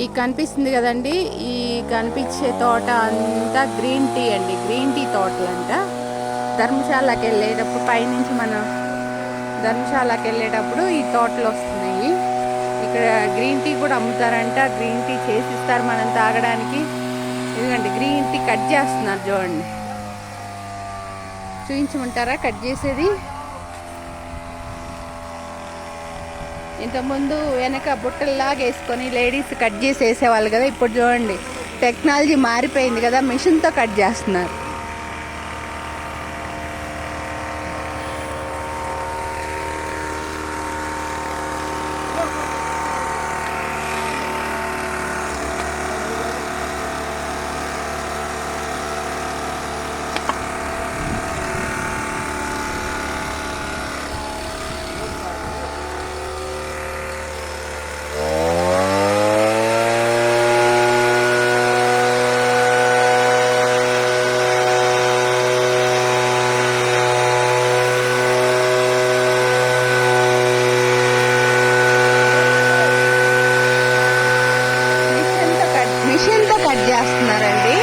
ఈ కనిపిస్తుంది కదండి ఈ కనిపించే తోట అంతా గ్రీన్ టీ అండి గ్రీన్ టీ తోటలంట. ధర్మశాలకి వెళ్ళేటప్పుడు పైనుంచి మనం ధర్మశాలకి వెళ్ళేటప్పుడు ఈ తోటలు వస్తున్నాయి. ఇక్కడ గ్రీన్ టీ కూడా అమ్ముతారంట గ్రీన్ టీ చేసిస్తారు మనం తాగడానికి. ఎందుకంటే గ్రీన్ టీ కట్ చేస్తున్నారు చూడండి. చూపించమంటారా కట్ చేసేది? ఇంతకుముందు వెనక బుట్టల్లాగా వేసుకొని లేడీస్ కట్ చేసి వేసేవాళ్ళు కదా ఇప్పుడు చూడండి. టెక్నాలజీ మారిపోయింది కదా మిషన్తో కట్ చేస్తున్నారు. కట్ చేస్తున్నారండి